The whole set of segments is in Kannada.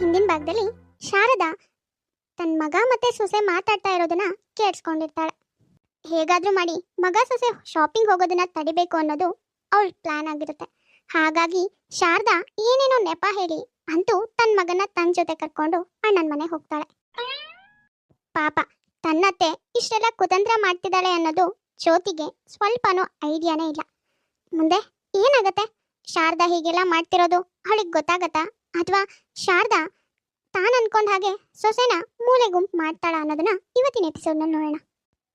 ಹಿಂದಿನ ಭಾಗದಲ್ಲಿ ಶಾರದಾ ತನ್ನ ಮಗ ಮತ್ತೆ ಸೊಸೆ ಮಾತಾಡ್ತಾ ಇರೋದನ್ನ ಕೇಳಿಸ್ಕೊಂಡಿರ್ತಾಳೆ. ಹೇಗಾದ್ರೂ ಮಾಡಿ ಮಗ ಸೊಸೆ ಶಾಪಿಂಗ್ ಹೋಗೋದನ್ನ ತಡಿಬೇಕು ಅನ್ನೋದು ಅವಳ ಪ್ಲಾನ್ ಆಗಿರುತ್ತೆ. ಹಾಗಾಗಿ ಶಾರದಾ ಏನೇನೋ ನೆಪ ಹೇಳಿ ಅಂತೂ ತನ್ನ ಮಗನ ತನ್ನ ಜೊತೆ ಕರ್ಕೊಂಡು ಅಣ್ಣನ ಮನೆ ಹೋಗ್ತಾಳೆ. ಪಾಪ ತನ್ನತ್ತೆ ಇಷ್ಟೆಲ್ಲ ಕುತಂತ್ರ ಮಾಡ್ತಿದ್ದಾಳೆ ಅನ್ನೋದು ಜ್ಯೋತಿಗೆ ಸ್ವಲ್ಪನೂ ಐಡಿಯಾನೇ ಇಲ್ಲ. ಮುಂದೆ ಏನಾಗತ್ತೆ? ಶಾರದಾ ಹೀಗೆಲ್ಲ ಮಾಡ್ತಿರೋದು ಅವಳಿಗೆ ಗೊತ್ತಾಗತ್ತಾ? ಅಥವಾ ಶಾರದಾ ತಾನು ಅನ್ಕೊಂಡ ಹಾಗೆ ಸೊಸೆನ ಮೂಲೆ ಗುಂಪು ಮಾಡ್ತಾಳ ಅನ್ನೋದನ್ನ ಇವತ್ತಿನ ಎಪಿಸೋಡ್ನಲ್ಲಿ ನೋಡೋಣ.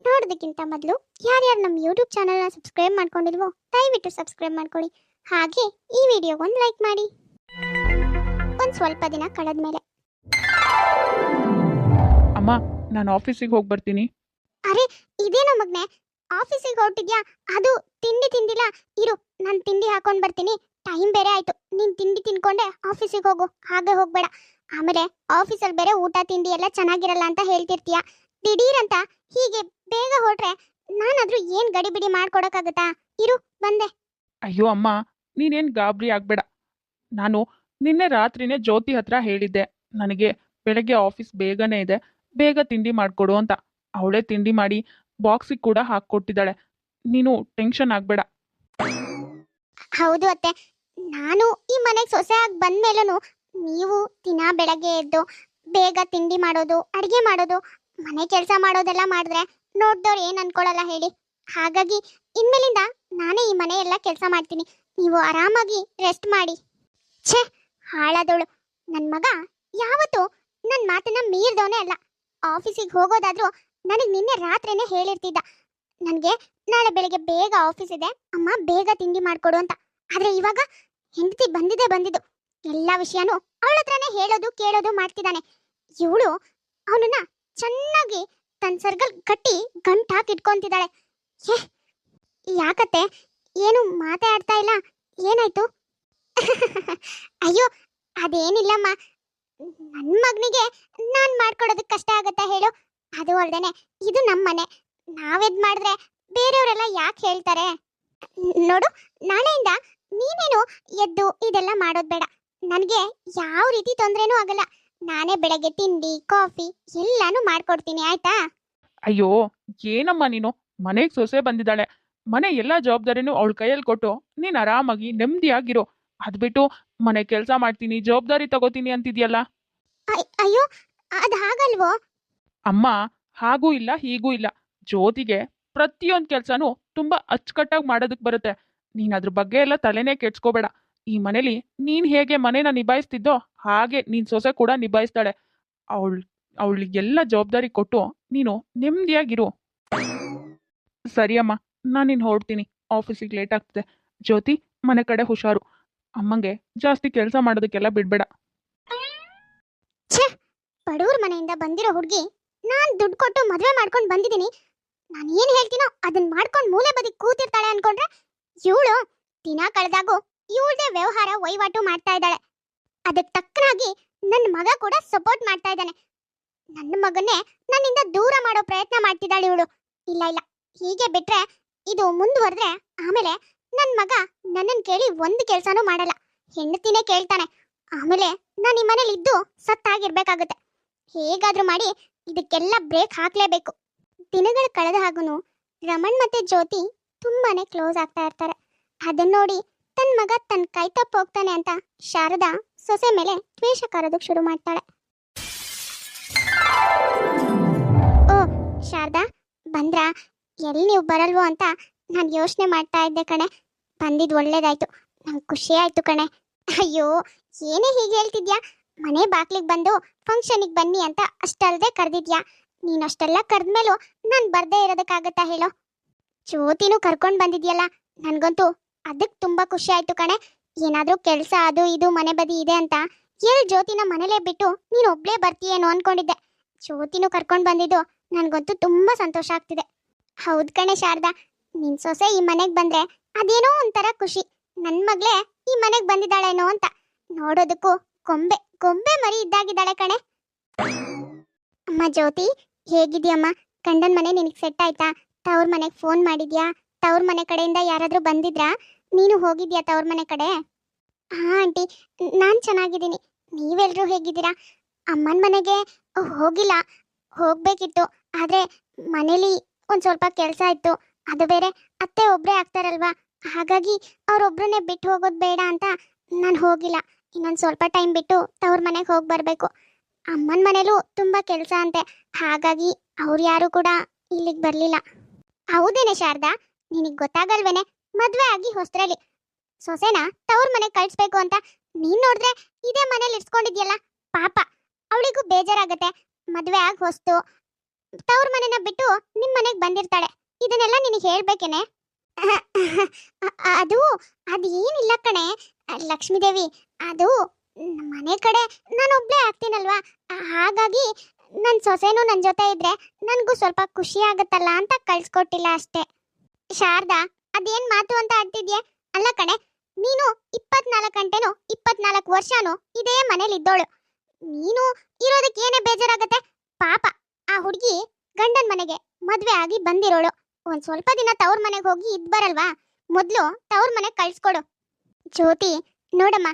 ನೋಡೋದಕ್ಕಿಂತ ಮೊದಲು ಯಾರ್ಯಾರು ನಮ್ಮ ಯೂಟ್ಯೂಬ್ ಚಾನಲ್ನ ಸಬ್ಸ್ಕ್ರೈಬ್ ಮಾಡ್ಕೊಂಡಿಲ್ವೋ ದಯವಿಟ್ಟು ಸಬ್ಸ್ಕ್ರೈಬ್ ಮಾಡ್ಕೊಳ್ಳಿ. ಹಾಗೆ ಈ ವಿಡಿಯೋಗೊಂದು ಲೈಕ್ ಮಾಡಿ. ಒಂದು ಸ್ವಲ್ಪ ದಿನ ಕಳೆದ ಮೇಲೆ. ಅಮ್ಮ ನಾನು ಆಫೀಸಿಗೆ ಹೋಗಿ ಬರ್ತೀನಿ. ಅರೆ ಇದೇನೋ ಮಗ್ನೆ? ಆಫೀಸಿಗೆ ಹೊರಟಿದ್ಯಾ? ಅದು ತಿಂಡಿ ತಿಂದಿಲ್ಲ. ಇರು ನಾನು ತಿಂಡಿ ಹಾಕೊಂಡು ಬರ್ತೀನಿ. ಟೈಮ್ ಬೇರೆ ಆಯ್ತು. ನೀನ್ ತಿಂಡಿ ತಿನ್ಕೊಂಡೆ ಆಫೀಸಿಗೆ ಹೋಗು. ಹಾಗೆ ಹೋಗ್ಬೇಡ. ಆಮೇಲೆ ಆಫೀಸಲ್ಲಿ ಬೇರೆ ಊಟ ತಿಂಡಿ ಎಲ್ಲ ಚೆನ್ನಾಗಿರಲ್ಲ ಅಂತ ಹೇಳ್ತಿರ್ತೀಯ. ದಿಢೀರಂತ ಅಂತ ಹೀಗೆ ಬೇಗ ಹೊರಟ್ರೆ ನಾನಾದ್ರೂ ಏನ್ ಗಡಿಬಿಡಿ ಮಾಡ್ಕೊಡಕ್ಕಾಗತ್ತಾ? ಇರು ಬಂದೆ. ಅಯ್ಯೋ ಅಮ್ಮ ನೀನೇನ್ ಗಾಬರಿ ಆಗ್ಬೇಡ. ನಾನು ನಿನ್ನೆ ರಾತ್ರಿನೇ ಜ್ಯೋತಿ ಹತ್ರ ಹೇಳಿದ್ದೆ. ನನಗೆ ಬೆಳಗ್ಗೆ ಆಫೀಸ್ ಬೇಗನೆ ಇದೆ. ಬೇಗ ತಿಂಡಿ ಮಾಡಿಕೊಡು ಅಂತ. ಅವಳೇ ತಿಂಡಿ ಮಾಡಿ ಬಾಕ್ಸಿಗೆ ಕೂಡ ಹಾಕ್ಕೊಟ್ಟಿದ್ದಾಳೆ. ನೀನು ಟೆನ್ಷನ್ ಆಗ್ಬೇಡ. ಹೌದು ಅತ್ತೆ. ನಾನು ಈ ಮನೆಗೆ ಸೊಸೆ ಆಗಿ ಬಂದ್ಮೇಲೂ ನೀವು ದಿನ ಬೆಳಗ್ಗೆ ಎದ್ದು ಬೇಗ ತಿಂಡಿ ಮಾಡೋದು, ಅಡುಗೆ ಮಾಡೋದು, ಮನೆ ಕೆಲಸ ಮಾಡೋದೆಲ್ಲ ಮಾಡಿದ್ರೆ ನೋಡ್ದವ್ರು ಏನು ಅನ್ಕೊಳಲ್ಲ ಹೇಳಿ. ಹಾಗಾಗಿ ಇನ್ಮೇಲಿಂದ ನಾನೇ ಈ ಮನೆ ಎಲ್ಲ ಕೆಲಸ ಮಾಡ್ತೀನಿ. ನೀವು ಆರಾಮಾಗಿ ರೆಸ್ಟ್ ಮಾಡಿ. ಛೇ ಹಾಳಾದವಳು ನನ್ನ ಮಗ ಯಾವತ್ತೂ ನನ್ನ ಮಾತನ್ನ ಮೀರ್ದವನೇ ಅಲ್ಲ. ಆಫೀಸಿಗೆ ಹೋಗೋದಾದ್ರೂ ನನಗೆ ನಿನ್ನೆ ರಾತ್ರಿನೇ ಹೇಳಿರ್ತಿದ್ದ. ನನಗೆ ನಾಳೆ ಬೆಳಿಗ್ಗೆ ಬೇಗ ಆಫೀಸ್ ಇದೆ. ಅಮ್ಮ ಬೇಗ ತಿಂಡಿ ಮಾಡ್ಕೊಡು ಅಂತ. ಆದ್ರೆ ಇವಾಗ ಹೆಂಡತಿ ಬಂದಿದೆ ಬಂದಿದ್ದು. ಎಲ್ಲ ವಿಷಯನೂ ಅವಳ ಹತ್ರನೇ ಹೇಳೋದು, ಕೇಳೋದು ಮಾಡ್ತಿದ್ದಾನೆ. ಇವಳು ಅವನನ್ನ ಚೆನ್ನಾಗಿ ತನ್ನ ಸರ್ಗಲ್ ಕಟ್ಟಿ ಗಂಟು ಹಾಕಿ ಇಟ್ಕೊಂತಿದ್ದಾಳೆ. ಏ ಯಾಕತ್ತೆ? ಏನು ಮಾತಾಡ್ತಾ ಇಲ್ಲ? ಏನಾಯ್ತು? ಅಯ್ಯೋ, ಅದೇನಿಲ್ಲಮ್ಮ. ನನ್ನ ಮಗನಿಗೆ ನಾನು ಮಾಡ್ಕೊಡೋದಕ್ಕೆ ಕಷ್ಟ ಆಗತ್ತಾ ಹೇಳು? ಅದು ಅಲ್ದೇನೆ, ಇದು ನಮ್ಮ ಮನೆ ನಾವೆದ್ ಮಾಡಿದ್ರೆ ಬೇರೆಯವರೆಲ್ಲ ಯಾಕೆ ಹೇಳ್ತಾರೆ? ನೋಡು, ನಾಳೆಯಿಂದ ನೀನೇನು ಎದ್ದು ಇದೆಲ್ಲ ಮಾಡೋದು ಬೇಡ. ನನಗೆ ಯಾವ ರೀತಿ ತೊಂದರೆನೂ ಆಗಲ್ಲ. ನಾನೇ ಬೆಳಗ್ಗೆ ತಿಂಡಿ ಕಾಫಿ ಎಲ್ಲಾನು ಮಾಡ್ಕೊಡ್ತೀನಿ ಆಯ್ತಾ? ಅಯ್ಯೋ ಏನಮ್ಮ ನೀನು? ಮನೆಗೆ ಸೊಸೆ ಬಂದಿದ್ದಾಳೆ. ಮನೆ ಎಲ್ಲ ಜವಾಬ್ದಾರಿನೂ ಅವಳ ಕೈಯಲ್ಲಿ ಕೊಟ್ಟು ನೀನು ಆರಾಮಾಗಿ ನೆಮ್ಮದಿಯಾಗಿರೋ ಅದ್ಬಿಟ್ಟು ಮನೆ ಕೆಲಸ ಮಾಡ್ತೀನಿ ಜವಾಬ್ದಾರಿ ತಗೋತೀನಿ ಅಂತಿದ್ಯಲ್ಲ? ಅಯ್- ಅಯ್ಯೋ ಅದ್ ಹಾಗಲ್ವೋ? ಅಮ್ಮ ಹಾಗೂ ಇಲ್ಲ ಹೀಗೂ ಇಲ್ಲ. ಜ್ಯೋತಿಗೆ ಪ್ರತಿಯೊಂದು ಕೆಲಸನೂ ತುಂಬಾ ಅಚ್ಚುಕಟ್ಟಾಗಿ ಮಾಡೋದಕ್ಕೆ ಬರುತ್ತೆ. ನೀನ್ ಅದ್ರ ಬಗ್ಗೆ ಎಲ್ಲ ತಲೆನೇ ಕೆಡ್ಸ್ಕೋಬೇಡ. ಈ ಮನೇಲಿ ನೀನ್ ಹೇಗೆ ಮನೇನ ನಿಭಾಯಿಸ್ತಿದ್ದೋ ಹಾಗೆ ನೀನ್ ಸೊಸೆ ಕೂಡ ನಿಭಾಯಿಸ್ತಾಳೆ. ಅವಳು, ಅವಳಿಗೆಲ್ಲ ಜವಾಬ್ದಾರಿ ಕೊಟ್ಟು ನೀನು ನೆಮ್ಮದಿಯಾಗಿರು ಸರಿಯಮ್ಮ ನಾನು ನಿನ್ ಹೊರಡ್ತೀನಿ. ಆಫೀಸಿಗೆ ಲೇಟ್ ಆಗ್ತದೆ. ಜ್ಯೋತಿ ಮನೆ ಕಡೆ ಹುಷಾರು. ಅಮ್ಮಂಗೆ ಜಾಸ್ತಿ ಕೆಲಸ ಮಾಡೋದಕ್ಕೆಲ್ಲ ಬಿಡ್ಬೇಡ. ಬಡವ್ರ ಮನೆಯಿಂದ ಬಂದಿರೋ ಹುಡುಗಿ ನಾನ್ ದುಡ್ಡು ಕೊಟ್ಟು ಮದುವೆ ಮಾಡ್ಕೊಂಡು ಬಂದಿದ್ದೀನಿ ನಾನು ಏನ್ ಹೇಳ್ತೀನೋ ಅದನ್ನ ಮಾಡ್ಕೊಂಡು ಮೂಲೆ ಬದಿ ಕೂತಿರ್ತಾಳೆ ಅನ್ಕೊಂಡ್ರೆ ಇವಳು ದಿನ ಕಳೆದಾಗೂ ಇವಳದೇ ವ್ಯವಹಾರ ವಹಿವಾಟು ಮಾಡ್ತಾ ಇದ್ದಾಳೆ. ಅದಕ್ಕೆ ತಕ್ಕನಾಗಿ ನನ್ನ ಮಗ ಕೂಡ ಸಪೋರ್ಟ್ ಮಾಡ್ತಾ ಇದ್ದಾನೆ. ನನ್ನ ಮಗನೇ ನನ್ನಿಂದ ದೂರ ಮಾಡೋ ಪ್ರಯತ್ನ ಮಾಡ್ತಿದ್ದಾಳೆ ಇವಳು. ಇಲ್ಲ ಇಲ್ಲ. ಹೀಗೆ ಬಿಟ್ರೆ ಇದು ಮುಂದುವರೆದ್ರೆ ಆಮೇಲೆ ನನ್ನ ಮಗ ನನ್ನನ್ನು ಕೇಳಿ ಒಂದು ಕೆಲಸನೂ ಮಾಡಲ್ಲ. ಹೆಂಡತಿನೇ ಕೇಳ್ತಾನೆ. ಆಮೇಲೆ ನಾನು ಈ ಮನೇಲಿ ಇದ್ದು ಸತ್ತಾಗಿರ್ಬೇಕಾಗುತ್ತೆ. ಹೇಗಾದ್ರೂ ಮಾಡಿ ಇದಕ್ಕೆಲ್ಲ ಬ್ರೇಕ್ ಹಾಕ್ಲೇಬೇಕು. ದಿನಗಳು ಕಳೆದ ಹಾಗೂ ರಮಣ್ ಮತ್ತೆ ಜ್ಯೋತಿ ತುಂಬಾನೇ ಕ್ಲೋಸ್ ಆಗ್ತಾ ಇರ್ತಾರೆ. ಅದನ್ನ ನೋಡಿ ತನ್ನ ಮಗ ತನ್ನ ಕೈ ತಪ್ಪು ಹೋಗ್ತಾನೆ ಅಂತ ಶಾರದಾ ಸೊಸೆ ಮೇಲೆ ದ್ವೇಷ ಕಾರೋದಕ್ಕೆ ಶುರು ಮಾಡ್ತಾಳೆ. ಓ, ಶಾರದಾ, ಬಂದ್ರ? ಎಲ್ಲಿ ನೀವು ಬರಲ್ವೋ ಅಂತ ನಾನು ಯೋಚನೆ ಮಾಡ್ತಾ ಇದ್ದೆ ಕಣೆ. ಬಂದಿದ್ ಒಳ್ಳೇದಾಯ್ತು. ನಂಗೆ ಖುಷಿ ಆಯ್ತು ಕಣೆ. ಅಯ್ಯೋ, ಏನೇ ಹೀಗೆ ಹೇಳ್ತಿದ್ಯಾ? ಮನೆ ಬಾಗ್ಲಿಗೆ ಬಂದು ಫಂಕ್ಷನಿಗೆ ಬನ್ನಿ ಅಂತ ಅಷ್ಟಲ್ದೆ ಕರ್ದಿದ್ಯಾ? ನೀನು ಅಷ್ಟೆಲ್ಲ ಕರೆದ್ಮೇಲೂ ನಾನು ಬರ್ದೇ ಇರೋದಕ್ಕಾಗತ್ತಾ ಹೇಳೋ? ಜ್ಯೋತಿನೂ ಕರ್ಕೊಂಡು ಬಂದಿದ್ಯಲ್ಲ, ನನಗಂತೂ ಅದಕ್ಕೆ ತುಂಬ ಖುಷಿ ಆಯ್ತು ಕಣೆ. ಏನಾದರೂ ಕೆಲಸ ಅದು ಇದು ಮನೆ ಬದಿ ಇದೆ ಅಂತ. ಎಲ್ಲಿ ಜ್ಯೋತಿನ ಮನೇಲೆ ಬಿಟ್ಟು ನೀನು ಒಬ್ಳೇ ಬರ್ತೀಯೇನೋ ಅನ್ಕೊಂಡಿದ್ದೆ. ಜ್ಯೋತಿನೂ ಕರ್ಕೊಂಡು ಬಂದಿದ್ದು ನನಗಂತೂ ತುಂಬ ಸಂತೋಷ ಆಗ್ತಿದೆ. ಹೌದ್ ಕಣೆ ಶಾರದಾ. ನಿನ್ ಸೊಸೆ ಈ ಮನೆಗೆ ಬಂದ್ರೆ ಅದೇನೋ ಒಂಥರ ಖುಷಿ. ನನ್ನ ಮಗಳೇ ಈ ಮನೆಗೆ ಬಂದಿದ್ದಾಳೇನೋ ಅಂತ. ನೋಡೋದಕ್ಕೂ ಗೊಂಬೆ ಗೊಂಬೆ ಮರಿ ಇದ್ದಾಗಿದ್ದಾಳೆ ಕಣೆ. ಅಮ್ಮ ಜ್ಯೋತಿ, ಹೇಗಿದ್ಯಮ್ಮ? ಗಂಡನ ಮನೆ ನಿನಗೆ ಸೆಟ್ ಆಯ್ತಾ? ತವ್ರ ಮನೆಗೆ ಫೋನ್ ಮಾಡಿದ್ಯಾ? ತವ್ರ ಮನೆ ಕಡೆಯಿಂದ ಯಾರಾದರೂ ಬಂದಿದ್ರಾ? ನೀನು ಹೋಗಿದ್ಯಾ ತವ್ರ ಮನೆ ಕಡೆ? ಹಾ, ಆಂಟಿ. ನಾನು ಚೆನ್ನಾಗಿದ್ದೀನಿ. ನೀವೆಲ್ರೂ ಹೇಗಿದ್ದೀರಾ? ಅಮ್ಮನ ಮನೆಗೆ ಹೋಗಿಲ್ಲ. ಹೋಗ್ಬೇಕಿತ್ತು. ಆದ್ರೆ ಮನೇಲಿ ಒಂದ್ ಸ್ವಲ್ಪ ಕೆಲಸ ಇತ್ತು. ಅದು ಬೇರೆ ಅತ್ತೆ ಒಬ್ರೇ ಆಗ್ತಾರಲ್ವಾ? ಹಾಗಾಗಿ ಅವ್ರೊಬ್ರನ್ನೇ ಬಿಟ್ಟು ಹೋಗೋದು ಬೇಡ ಅಂತ ನಾನು ಹೋಗಿಲ್ಲ. ಇನ್ನೊಂದು ಸ್ವಲ್ಪ ಟೈಮ್ ಬಿಟ್ಟು ತವ್ರ ಮನೆಗೆ ಹೋಗಿ ಬರಬೇಕು. ಅಮ್ಮನ ಮನೇಲೂ ತುಂಬಾ ಕೆಲಸ ಅಂತೆ. ಹಾಗಾಗಿ ಅವ್ರು ಯಾರು ಕೂಡ ಇಲ್ಲಿಗೆ ಬರಲಿಲ್ಲ. ಹೌದೇನೆ ಶಾರದಾ? ನಿನಗೆ ಗೊತ್ತಾಗಲ್ವೇನೆ? ಮದುವೆ ಆಗಿ ಹೊಸ್ತ್ರಲ್ಲಿ ಸೊಸೆನ ತವ್ರ ಮನೆಗೆ ಕಳಿಸ್ಬೇಕು ಅಂತ ನೀನ್ ನೋಡಿದ್ರೆ ಇದೇ ಮನೇಲಿ ಇಡ್ಸ್ಕೊಂಡಿದ್ಯಲ್ಲ ಪಾಪ. ಅವಳಿಗೂ ಬೇಜಾರಾಗತ್ತೆ. ಮದ್ವೆ ಆಗಿ ಹೊಸ್ತು. ತವ್ರ ಮನೆನ ಬಿಟ್ಟು ನಿಮ್ಮ ಮನೆಗೆ ಬಂದಿರ್ತಾಳೆ. ಇದನ್ನೆಲ್ಲ ನಿನಗೆ ಹೇಳ್ಬೇಕೇನೆ? ಅದು, ಅದೇನಿಲ್ಲ ಕಣೆ. ಲಕ್ಷ್ಮೀದೇವಿ, ಅದು ನಮ್ ಮನೆ ಕಡೆ ನಾನು ಒಬ್ಳೇ ಆಗ್ತೀನಲ್ವಾ? ಹಾಗಾಗಿ ನನ್ನ ಸೊಸೆನೂ ನನ್ನ ಜೊತೆ ಇದ್ರೆ ನನಗೂ ಸ್ವಲ್ಪ ಖುಷಿ ಆಗುತ್ತಲ್ಲ ಅಂತ ಕಳ್ಸ್ಕೊಟ್ಟಿಲ್ಲ ಅಷ್ಟೇ. ಶಾರದಾ ಅದೇನ್ ಮಾತು ಅಂತ ಆಡ್ತಿದ್ಯೆ ಅಲ್ಲ ಕಣೆ, ನೀನು ಇಪ್ಪತ್ನಾಲ್ಕು ಗಂಟೆನೂ ಇಪ್ಪತ್ನಾಲ್ಕು ವರ್ಷನೂ ಇದೇ ಮನೇಲಿ ಇದ್ದೋಳು. ನೀನು ಇರೋದಕ್ಕೆ ಏನೇ ಬೇಜಾರಾಗತ್ತೆ? ಪಾಪ, ಆ ಹುಡುಗಿ ಗಂಡನ ಮನೆಗೆ ಮದ್ವೆ ಆಗಿ ಬಂದಿರೋಳು. ಒಂದ್ ಸ್ವಲ್ಪ ದಿನ ತವ್ರ ಮನೆಗೆ ಹೋಗಿ ಇದ್ ಬರಲ್ವಾ? ಮೊದ್ಲು ತವ್ರ ಮನೆಗೆ ಕಳ್ಸ್ಕೊಡು. ಜ್ಯೋತಿ, ನೋಡಮ್ಮ,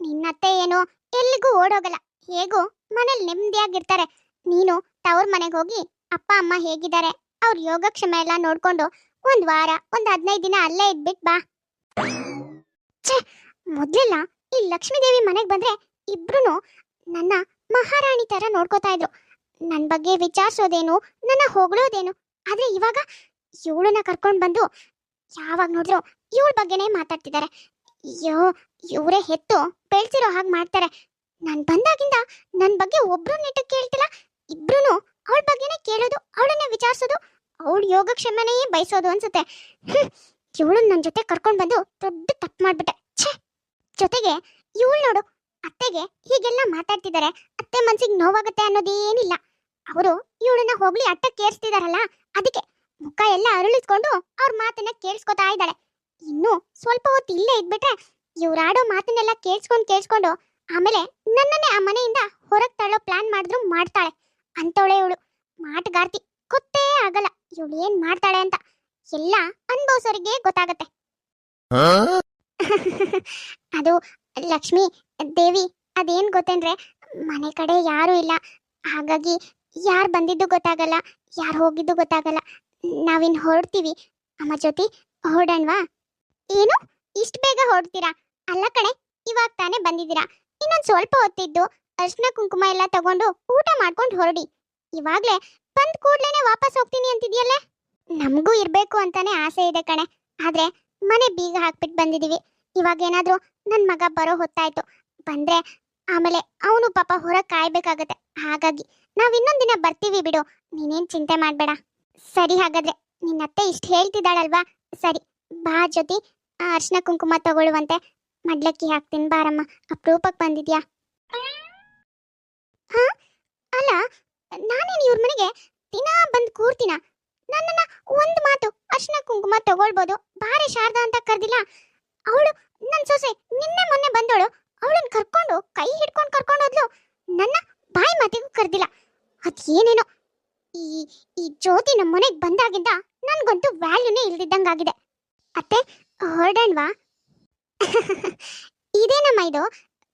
ನಿನ್ನತ್ತೆ ಏನು ಎಲ್ಲಿಗೂ ಓಡೋಗಲ್ಲ. ಹೇಗೂ ಮನೇಲಿ ನೆಮ್ಮದಿಯಾಗಿರ್ತಾರೆ ನೀನು ತವ್ರ ಮನೆಗೆ ಹೋಗಿ ಅಪ್ಪ, ಅಮ್ಮ ಹೇಗಿದ್ದಾರೆ? ಅವ್ರ ಯೋಗಕ್ಷೇಮ ಎಲ್ಲ ನೋಡ್ಕೊಂಡು ಒಂದ್ ವಾರ, ಒಂದ್ ಹದಿನೈದು ದಿನ ಅಲ್ಲೇ ಇದ್ಬಿಟ್ ಬಾ. ಛೇ, ಮೊದ್ಲೆಲ್ಲ ಈ ಲಕ್ಷ್ಮೀದೇವಿ ಮನೆಗೆ ಬಂದ್ರೆ ಇಬ್ರು ನನ್ನ ಮಹಾರಾಣಿ ತರ ನೋಡ್ಕೋತಾ ಇದ್ರು. ನನ್ನ ಬಗ್ಗೆ ವಿಚಾರಿಸೋದೇನು, ನನ್ನ ಹೊಗಳೋದೇನು, ಆದ್ರೆ ಇವಾಗ ಇವಳನ್ನ ಕರ್ಕೊಂಡ್ ಬಂದು ಯಾವಾಗ ನೋಡಿದ್ರು ಇವಳ ಬಗ್ಗೆನೇ ಮಾತಾಡ್ತಿದ್ದಾರೆ ಅಯ್ಯೋ, ಇವರೇ ಹೆತ್ತು ಬೆಳ್ಸಿರೋ ಹಾಗೆ ಮಾಡ್ತಾರೆ. ನಾನು ಬಂದಾಗಿಂದ ನನ್ನ ಬಗ್ಗೆ ಒಬ್ರು ನೆಟ್ಟಕ್ಕೆ ಕೇಳ್ತಿಲ್ಲ ಇಬ್ರು ಅವಳ ಬಗ್ಗೆನೇ ಕೇಳೋದು, ಅವಳನ್ನೇ ವಿಚಾರಿಸೋದು ಅವಳ ಯೋಗಕ್ಷೇಮನೇ ಬಯಸೋದು ಅನ್ಸುತ್ತೆ. ಇವಳು ನನ್ನ ಜೊತೆ ಕರ್ಕೊಂಡು ಬಂದು ದೊಡ್ಡ ತಪ್ಪು ಮಾಡ್ಬಿಟ್ಟೆ. ಛೇ! ಜೊತೆಗೆ ಇವಳು ನೋಡು, ಅತ್ತೆಗೆ ಹೀಗೆಲ್ಲ ಮಾತಾಡ್ತಿದ್ದಾರೆ ಅತ್ತೆ ಮನ್ಸಿಗೆ ನೋವಾಗುತ್ತೆ ಅನ್ನೋದೇನಿಲ್ಲ. ಅವರು ಇವಳನ್ನ ಹೋಗ್ಲಿ ಅಟ್ಟ ಕೇಳಿಸ್ತಿದಾರಲ್ಲ ಅದಕ್ಕೆ ಮುಖ ಎಲ್ಲ ಅರಳಿಸ್ಕೊಂಡು ಅವ್ರ ಮಾತನ್ನ ಕೇಳಿಸ್ಕೊತಾ ಇದ್ದಾಳೆ. ಇನ್ನು ಸ್ವಲ್ಪ ಹೊತ್ತು ಇಲ್ಲೇ ಇದ್ಬಿಟ್ರೆ ಇವ್ರಾಡೋ ಮಾತನ್ನೆಲ್ಲ ಕೇಳಿಸ್ಕೊಂಡು ಕೇಳಿಸ್ಕೊಂಡು ಆಮೇಲೆ ನನ್ನನ್ನೇ ಆ ಮನೆಯಿಂದ ಹೊರಗೆ ತಳ್ಳೋ ಪ್ಲಾನ್ ಮಾಡಿದ್ರು ಮಾಡ್ತಾಳೆ. ಅಂತವಳೆ ಇವಳು. ಮಾಟಗಾರ್ತಿ, ಗೊತ್ತೇ ಆಗಲ್ಲ. ಇವಳು ಏನ್ ಮಾಡ್ತಾಳೆ ಅಂತ ಎಲ್ಲ ಅನುಭವಿಸೋರಿಗೆ ಗೊತ್ತಾಗತ್ತೆ. ಅದು ಲಕ್ಷ್ಮಿ ದೇವಿ ಅದೇನ್ ಗೊತ್ತೇನ್ರೆ? ಮನೆ ಕಡೆ ಯಾರು ಇಲ್ಲ. ಹಾಗಾಗಿ ಯಾರು ಬಂದಿದ್ದು ಗೊತ್ತಾಗಲ್ಲ ಯಾರು ಹೋಗಿದ್ದು ಗೊತ್ತಾಗಲ್ಲ. ನಾವಿನ್ ಹೊರಡ್ತೀವಿ. ಅಮ್ಮ ಜೊತೆ ಹೊರಡಣ್ವಾ? ಏನು? ಇಷ್ಟು ಬೇಗ ಹೊರಡ್ತೀರಾ? ಅಲ್ಲ ಕಡೆ ಇವಾಗ ತಾನೇ ಬಂದಿದ್ದೀರಾ? ಇನ್ನೊಂದು ಸ್ವಲ್ಪ ಹೊತ್ತಿದ್ದು ಅರ್ಶಿನ ಕುಂಕುಮ ಎಲ್ಲ ತಗೊಂಡು ಊಟ ಮಾಡ್ಕೊಂಡು ಹೊರಡಿ. ಇವಾಗ್ಲೇ ಬಂದ್ ಕೂಡ್ಲೇನೆ ವಾಪಸ್ ಹೋಗ್ತೀನಿ ಅಂತಿದ್ಯಲ್ಲ? ನಮಗೂ ಇರ್ಬೇಕು ಅಂತಾನೆ ಆಸೆ ಇದೆ ಕಣೆ. ಆದ್ರೆ ಮನೆ ಬೀಗ ಹಾಕ್ಬಿಟ್ಟು ಬಂದಿದೀವಿ. ಇವಾಗ ಏನಾದ್ರೂ ನನ್ ಮಗ ಬರೋ ಹೊತ್ತಾಯ್ತು. ಬಂದ್ರೆ ಆಮೇಲೆ ಅವನು ಪಾಪ ಹೊರ ಕಾಯ್ಬೇಕಾಗತ್ತೆ. ಹಾಗಾಗಿ ನಾವ್ ಇನ್ನೊಂದ್ ದಿನ ಬರ್ತೀವಿ ಬಿಡು. ನೀನೇನ್ ಚಿಂತೆ ಮಾಡ್ಬೇಡ. ಸರಿ ಹಾಗಾದ್ರೆ ನಿನ್ನತ್ತೆ ಇಷ್ಟು ಹೇಳ್ತಿದ್ದಾಳಲ್ವಾ? ಸರಿ, ಬಾ ಜೊತೆ ಅರ್ಶಿನ ಕುಂಕುಮ ತಗೊಳ್ಳುವಂತೆ. ಮಡ್ಲಕ್ಕಿ ಹಾಕ್ತೀನಿ ಬಾರಮ್ಮ. ಅಪ್ರೂಪಕ್ ಬಂದಿದ್ಯಾ? ಹಾ? ಅಲ್ಲ ನಾನೇನು ಇವ್ರ ಮನೆಗೆ ದಿನ ಬಂದು ಕೂರ್ತೀನ? ನನ್ನನ್ನ ಒಂದು ಮಾತು, ಅರ್ಶನ ಕುಂಕುಮ ತಗೊಳ್ಬೋದು, ಬಾರೆ ಶಾರದಾ ಅಂತ ಕರೆದಿಲ್ಲ. ಅವಳು ನನ್ನ ಸೊಸೆ, ನಿನ್ನೆ ಮೊನ್ನೆ ಬಂದವಳು ಅವಳನ್ನ ಕರ್ಕೊಂಡು, ಕೈ ಹಿಡ್ಕೊಂಡು ಕರ್ಕೊಂಡು ಹೋದ್ಲು. ನನ್ನ ಬಾಯಿ ಮಾತಿಗೂ ಕರೆದಿಲ್ಲ. ಅದೇನೇನೋ, ಈ ಈ ಜ್ಯೋತಿ ನಮ್ಮ ಮನೆಗೆ ಬಂದಾಗಿಂದ ನನಗಂತೂ ವ್ಯಾಲ್ಯೂನೇ ಇಲ್ದಿದ್ದಂಗಾಗಿದೆ. ಅತ್ತೆ, ಹೊರಡಣ್ವಾ? ಇದೇನಮ್ಮ ಇದು?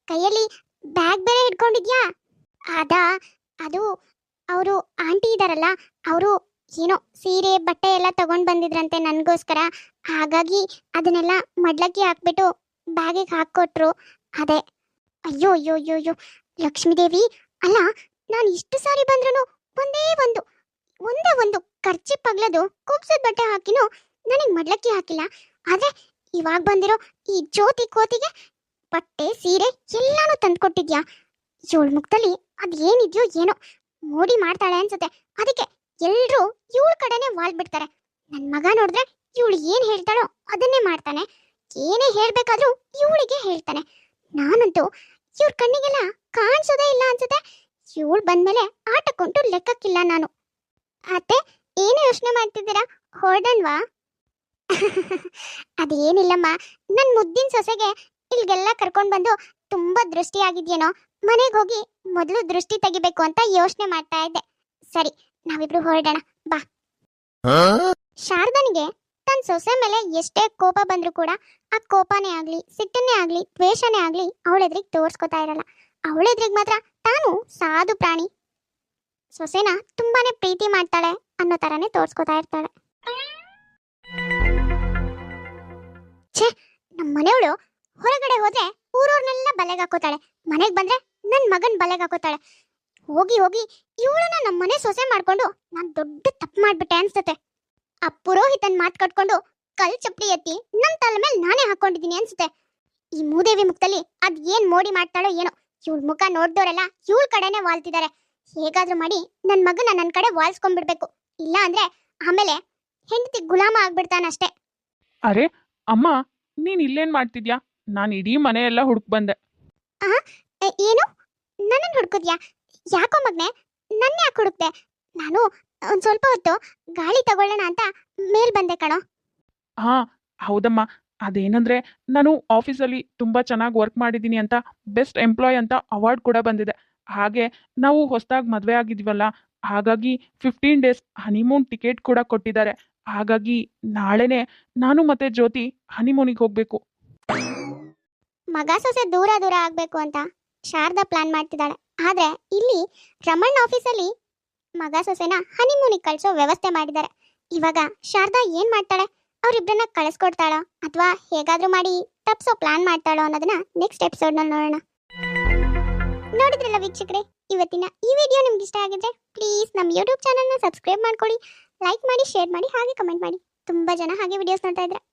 ಕೈಯಲ್ಲಿ ಬ್ಯಾಗ್ ಬೇರೆ ಹಿಡ್ಕೊಂಡಿದ್ಯಾ? ಅದಾ, ಅದು ಅವರು ಆಂಟಿ ಇದಾರಲ್ಲ, ಅವರು ಏನೋ ಸೀರೆ, ಬಟ್ಟೆ ಎಲ್ಲ ತಗೊಂಡು ಬಂದಿದ್ರಂತೆ ನನಗೋಸ್ಕರ. ಹಾಗಾಗಿ ಅದನ್ನೆಲ್ಲ ಮಡ್ಲಕ್ಕಿ ಹಾಕ್ಬಿಟ್ಟು ಬ್ಯಾಗಿಗೆ ಹಾಕ್ಕೊಟ್ರು. ಅದೇ. ಅಯ್ಯೋ ಅಯ್ಯೋ ಅಯ್ಯೋ ಅಯ್ಯೋ. ಲಕ್ಷ್ಮೀದೇವಿ, ಅಲ್ಲ, ನಾನು ಇಷ್ಟು ಸಾರಿ ಬಂದ್ರೂ ಒಂದೇ ಒಂದು ಒಂದೇ ಒಂದು ಖರ್ಚಿ ಪಗ್ಲದು ಕುಬ್ಸದ ಬಟ್ಟೆ ಹಾಕಿನೂ ನನಗೆ ಮಡ್ಲಕ್ಕಿ ಹಾಕಿಲ್ಲ. ಆದರೆ ಇವಾಗ ಬಂದಿರೋ ಈ ಜ್ಯೋತಿ ಕೋತಿಗೆ ಬಟ್ಟೆ, ಸೀರೆ ಎಲ್ಲಾನು ತಂದ್ಕೊಟ್ಟಿದ್ಯಾ? ಏಳು ಮುಖದಲ್ಲಿ ಅದೇನಿದೆಯೋ ಏನಿದ್ಯೋ ಏನೋ. ಮೋಡಿ ಮಾಡ್ತಾಳೆ ಅನ್ಸುತ್ತೆ. ಅದಕ್ಕೆ ಎಲ್ಲರೂ ಇವಳ ಕಡೆನೆ ವಾಲ್ ಬಿಡ್ತಾರೆ. ನನ್ ಮಗ ನೋಡಿದ್ರೆ ಇವಳು ಏನ್ ಹೇಳ್ತಾಳೋ ಅದನ್ನೇ ಮಾಡ್ತಾನೆ. ಏನೇ ಹೇಳ್ಬೇಕಾದ್ರೂ ಇವಳಿಗೆ ಹೇಳ್ತಾನೆ. ನಾನಂತೂ ಇವ್ರ ಕಣ್ಣಿಗೆಲ್ಲ ಕಾಣಿಸೋದೇ ಇಲ್ಲ ಅನ್ಸುತ್ತೆ. ಇವಳು ಬಂದ್ಮೇಲೆ ಆಟಕ್ಕೊಂಟು ಲೆಕ್ಕಕ್ಕಿಲ್ಲ ನಾನು. ಅತ್ತೆ, ಏನು ಯೋಚನೆ ಮಾಡ್ತಿದ್ದೀರಾ? ಹೊರಡನ್ವಾ? ಅದೇನಿಲ್ಲಮ್ಮ, ನನ್ ಮುದ್ದಿನ ಸೊಸೆಗೆ ಇಲ್ಗೆಲ್ಲ ಕರ್ಕೊಂಡು ಬಂದು ತುಂಬಾ ದೃಷ್ಟಿ ಆಗಿದ್ಯೇನೋ ಮನೆಗೆ ಹೋಗಿ ಮೊದಲು ದೃಷ್ಟಿ ತೆಗಿಬೇಕು ಅಂತ ಯೋಚನೆ ಮಾಡ್ತಾ ಇದ್ದೆ. ಸರಿ ನಾವಿಬ್ರು ಹೊರಡೋಣ ಬಾ. ಶಾರದನಿಗೆ ತನ್ನ ಸೊಸೆ ಮೇಲೆ ಎಷ್ಟೇ ಕೋಪ ಬಂದರೂ ಕೂಡ ಆ ಕೋಪನೇ ಆಗಲಿ ಸಿಟ್ಟನ್ನೇ ಆಗಲಿ ದ್ವೇಷನೇ ಆಗಲಿ ಅವಳೆದ್ರಿಗೆ ತೋರಿಸ್ಕೊತಾ ಇರಲ್ಲ. ಅವಳೆದ್ರಿಗೆ ಮಾತ್ರ ತಾನು ಸಾಧು ಪ್ರಾಣಿ. ಸೊಸೆನ ತುಂಬಾನೇ ಪ್ರೀತಿ ಮಾಡ್ತಾಳೆ ಅನ್ನೋ ತರಾನೇ ತೋರಿಸ್ಕೊತಾ ಇರ್ತಾಳೆ. ಛೇ ನಮ್ಮ ಮನೆಯವಳು ಹೊರಗಡೆ ಹೋದ್ರೆ ಊರವ್ರನ್ನೆಲ್ಲ ಬಲೆಗೆ ಹಾಕೋತಾಳೆ ಮನೆಗೆ ಬಂದ್ರೆ ನನ್ನ ಮಗನ್ ಬಲೆಗೆ ಹಾಕೋತಾಳೆ ಹೋಗಿ ಹೋಗಿ ಇವಳನ್ನ ನಮ್ಮ ಮನೆ ಸೊಸೆ ಮಾಡ್ಕೊಂಡು ನಾನು ದೊಡ್ಡ ತಪ್ಪು ಮಾಡ್ಬಿಟ್ಟೆ ಅನ್ಸುತ್ತೆ. ಆ ಪುರೋಹಿತನ್ ಮಾತ್ ಕಟ್ಕೊಂಡು ಕಲ್ ಚಪ್ಪಲಿ ಎತ್ತಿ ನನ್ನ ತಲೆ ಮೇಲೆ ನಾನೇ ಹಾಕೊಂಡಿದ್ದೀನಿ ಅನ್ಸುತ್ತೆ. ಈ ಮೂದೇವಿ ಮುಖದಲ್ಲಿ ಅದ್ ಏನ್ ಮೋಡಿ ಮಾಡ್ತಾಳೋ ಏನೋ, ಇವಳ ಮುಖ ನೋಡ್ದೋರೆಲ್ಲ ಇವಳ ಕಡೆನೆ ವಾಲ್ತಿದ್ದಾರೆ ಹೇಗಾದ್ರೂ ಮಾಡಿ ನನ್ ಮಗನ ನನ್ನ ಕಡೆ ವಾಲ್ಸ್ಕೊಂಡ್ಬಿಡ್ಬೇಕು. ಇಲ್ಲ ಅಂದ್ರೆ ಆಮೇಲೆ ಹೆಂಡತಿ ಗುಲಾಮ ಆಗ್ಬಿಡ್ತಾನಷ್ಟೇ. ಅರೆ, ಅಮ್ಮ, ನೀನ್ ಇಲ್ಲೇನ್ ಮಾಡ್ತಿದ್ಯಾ? ನಾನು ಇಡೀ ಮನೆಯೆಲ್ಲ ಹುಡುಕ್ ಬಂದೆ. ಏನು? ನನ್ನನ್ನು ಹುಡುಕುದ್ಯಾ? ಯಾಕೋ ಮಗ್ನೆ? ನನ್ನ ಯಾಕೆ ಹುಡುಕ್ದೆ? ನಾನು ಒಂದ್ ಸ್ವಲ್ಪ ಹೊತ್ತು ಗಾಳಿ ತಗೊಳ್ಳೋಣ ಅಂತ ಮೇಲ್ ಬಂದೆ ಕಣೋ. ಹಾ ಹೌದಮ್ಮ. ಅದೇನಂದ್ರೆ ನಾನು ಆಫೀಸಲ್ಲಿ ತುಂಬಾ ಚೆನ್ನಾಗಿ ವರ್ಕ್ ಮಾಡಿದ್ದೀನಿ ಅಂತ ಬೆಸ್ಟ್ ಎಂಪ್ಲಾಯ್ ಅಂತ ಅವಾರ್ಡ್ ಕೂಡ ಬಂದಿದೆ. ಹಾಗೆ ನಾವು ಹೊಸದಾಗಿ ಮದುವೆ ಆಗಿದ್ವಲ್ಲ ಹಾಗಾಗಿ ಫಿಫ್ಟೀನ್ ಡೇಸ್ ಹನಿಮೂನ್ ಟಿಕೆಟ್ ಕೂಡ ಕೊಟ್ಟಿದ್ದಾರೆ. ಹಾಗಾಗಿ ನಾಳೆನೆ ನಾನು ಮತ್ತೆ ಜ್ಯೋತಿ ಹನಿಮೂನಿಗೆ ಹೋಗ್ಬೇಕು. ಮಗ ಸೊಸೆ ದೂರ ದೂರ ಆಗ್ಬೇಕು ಅಂತ ಶಾರದಾ ಪ್ಲಾನ್ ಮಾಡ್ತಿದ್ದಾಳೆ. ಆದ್ರೆ ಇಲ್ಲಿ ರಮಣ್ ಆಫೀಸಲ್ಲಿ ಮಗ ಸೊಸೆನ ಹನಿಮೂನಿಗೆ ಕಳ್ಸೋ ವ್ಯವಸ್ಥೆ ಮಾಡಿದ್ದಾರೆ. ಇವಾಗ ಶಾರದಾ ಏನ್ ಮಾಡ್ತಾಳೆ? ಅವರಿಬ್ಬರನ್ನ ಕಳಿಸ್ಕೊಡ್ತಾಳೋ? ಅಥವಾ ಹೇಗಾದರೂ ಮಾಡಿ ತಪ್ಸೋ ಪ್ಲಾನ್ ಮಾಡ್ತಾಳೋ ಅನ್ನೋದನ್ನ ನೆಕ್ಸ್ಟ್ ಎಪಿಸೋಡ್ನಲ್ಲಿ ನೋಡೋಣ. ನೋಡಿದ್ರಲ್ಲ ವೀಕ್ಷಕರೇ, ಇವತ್ತಿನ ಈ ವಿಡಿಯೋ ನಿಮ್ಗೆ ಇಷ್ಟ ಆಗಿದ್ರೆ ಪ್ಲೀಸ್ ನಮ್ಮ ಯೂಟ್ಯೂಬ್ ಚಾನಲ್ನ ಸಬ್ಸ್ಕ್ರೈಬ್ ಮಾಡ್ಕೊಳ್ಳಿ ಲೈಕ್ ಮಾಡಿ ಶೇರ್ ಮಾಡಿ, ಹಾಗೆ ಕಮೆಂಟ್ ಮಾಡಿ. ತುಂಬಾ ಜನ ಹಾಗೆ ವಿಡಿಯೋಸ್ ನೋಡ್ತಾ ಇದ್ರೆ.